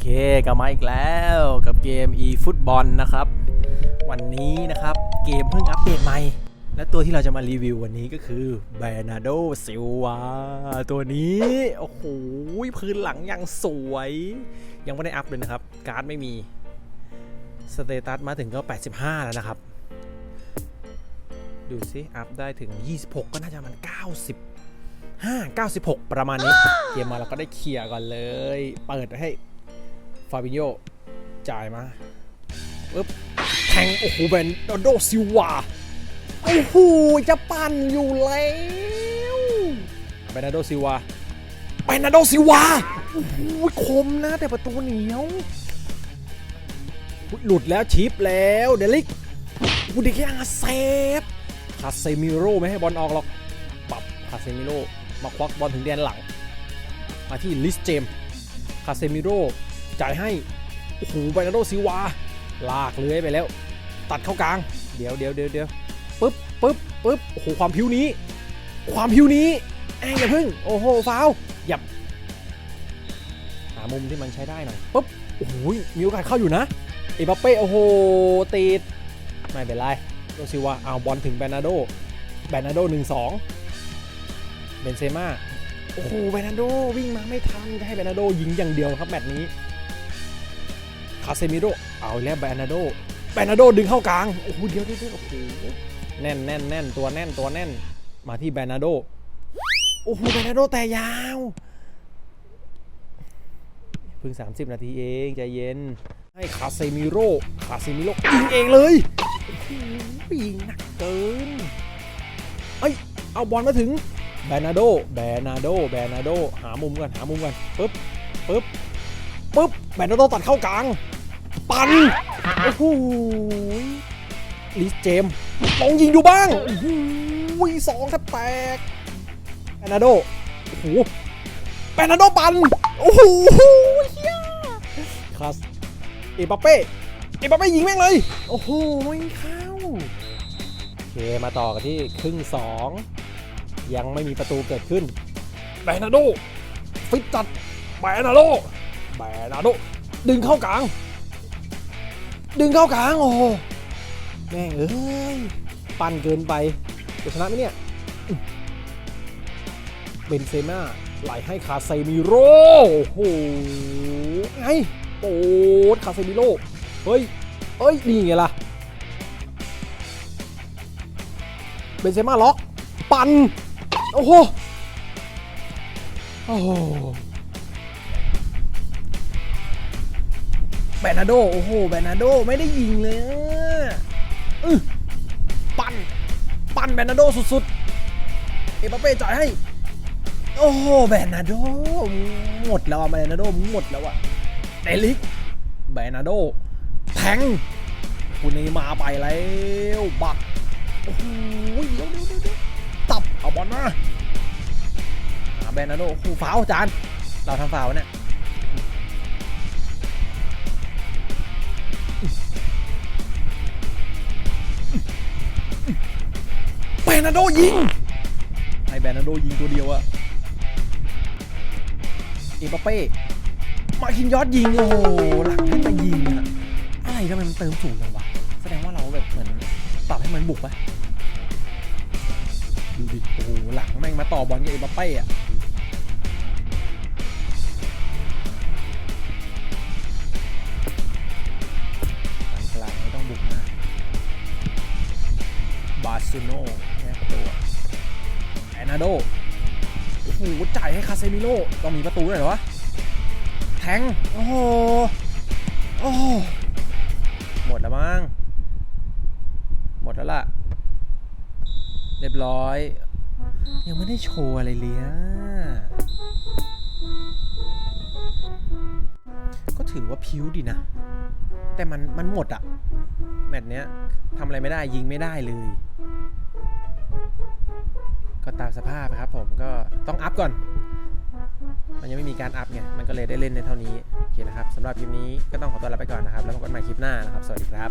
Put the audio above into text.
เคกลับมาอีกแล้วกับเกม e ฟุตบอลนะครับ วันนี้นะครับเกมเพิ่งอัปเดตใหม่ และตัวที่เราจะมารีวิววันนี้ก็คือ b e r n a r d o Silva ตัวนี้ โอ้โหพื้นหลังยังสวย ยังไม่ได้อัพเลยนะครับ การ์ดไม่มีสเตตัสมาถึงก็ 85 แล้วนะครับ ดูสิ อัพได้ถึง 26 ก็น่าจะมัน 90 5 96 ประมาณนี้ เกมมาเราก็ได้เคลียร์ก่อนเลย เปิดให้ ฟาบิโยจ่ายมาปึ๊บแทงโอ้โหเบนโดซิวาโอ้โหจะปั่นอยู่แล้วเบนาโดซิวาเบนาโดซิวาโอ้โหคมนะแต่ประตูเหนียวหลุดแล้วชิปแล้วเดลิกบูดิกยังเซฟคาเซมิโร่ไม่ให้บอลออกหรอกปรับคาเซมิโร่มาควักบอลถึงแดนหลัง มาที่ลิสเจมคาเซมิโร่ จ่ายให้ โอ้โหไบนาโดซิวา ลากเลื้อยไปแล้ว ตัดเข้ากลาง เดี๋ยวเดี๋ยวเดี๋ยวเดี๋ยวปึ๊บปึ๊บปึ๊บโอ้โห ความผิวนี้ ความผิวนี้แองอย่าพึ่ง โอ้โห ฟาวหยับ หามุมที่มันใช้ได้หน่อยปึ๊บ โอ้โห มีโอกาสเข้าอยู่นะ เอบัปเป้ โอ้โห ติด ไม่เป็นไร โดซิวา เอาบอลถึงแบนาโด แบนาโดหนึ่งสองเบนเซม่า โอ้โหเบนาโดวิ่งมาไม่ทันจะให้เบนาโดยิงอย่างเดียวครับแมตช์นี้าเซมิโรเอาแล้วเบนาโดเบนาโดดึงเข้ากลาง โอ้โหเดี๋ยวเดี๋ยวโอ้โหแน่นแน่นแน่นตัวแน่นตัวแน่นมาที่เบนาโดโอ้โหเบนาโดแต่ยาวเพิ่ง 30 นาทีเองใจเย็น ให้คาเซมิโรคาเซมิโรยิงเองเลยยิงหนักเกินเอ้ยเอาบอลมาถึงแบนาโดแบนาโดแบนาโดหามุมกันหามุมกันปึ๊บปึ๊บปึ๊บแบนาโดตัดเข้ากลาง ปันโอ้โหลิสเจมลองยิงดูบ้างโอ้โหสองแทบแตกแบนาโดโอ้โหแบนาโดปันโอ้โหเฮียคาสเอบัปเป้เอบัปเป้ยิงแม่งเลยโอ้โหไม่เข้าโอเคมาต่อกันที่ครึ่งสองยังไม่มีประตูเกิดขึ้นแบนาโดฟิตจัดแบนาโดแบนาโดดึงเข้ากลาง ดึงเข้ากลางโอ้โหแม่งเอ้ยปั่นเกินไปจะชนะไหมเนี่ยเบนเซม่าไหลให้คาเซมิโร่โอ้โหไงโอ้คาเซมิโร่เฮ้ยเฮ้ยนี่ไงล่ะเบนเซม่าล็อก ปั่น โอ้โหโอ้โห แบนาโดโอ้โหแบนาโดไม่ได้ยิงเลยอือปั่นปั่นแบนาโดสุดๆ เอเปเป้จ่ายให้ โอ้โหแบนาโดหมดแล้วอะแบนาโดหมดแล้วอะเดลิกแบนาโดแทงคุณนี่มาไปแล้วบักโอ้โหเดี๋ยวเดี๋ยวเดี๋ยวเดี๋ยวตับเอาบอลมาแบนาโดโอ้โหฟาวจานเราทำฟาวเนี่ย แบนาโดยิงให้แบรนาโดยิงตัวเดียวอะเอมบัปเป้มาคินยอดยิง โอ้โหหลังให้มายิงอะอะไรทำไมมันเติมสูงจังวะ แสดงว่าเราแบบเหมือนปรับให้มันบุกปะดูดิ โอ้โห หลังแม่งมาต่อบอลกับเอมบัปเป้อะกลางไม่ต้องบุกมากบาซูโน แอนาโดโอ้โหจ่ายให้คาเซมิโร่ต้องมีประตูด้วยเหรอวะ แทง โอ้โห โอ้โหหมดแล้วมั้ง หมดแล้วล่ะ เรียบร้อย ยังไม่ได้โชว์อะไรเลยอะก็ถือว่าพิ้วดีนะ แต่มันมันหมดอะแมตช์เนี้ยทำอะไรไม่ได้ยิงไม่ได้เลย ก็ตามสภาพครับผมก็ต้องอัพก่อน มันยังไม่มีการอัพไงมันก็เลยได้เล่นในเท่านี้ โอเคนะครับสำหรับคลิปนี้ก็ต้องขอตัวลาไปก่อนนะครับ แล้วพบกันใหม่คลิปหน้านะครับ สวัสดีครับ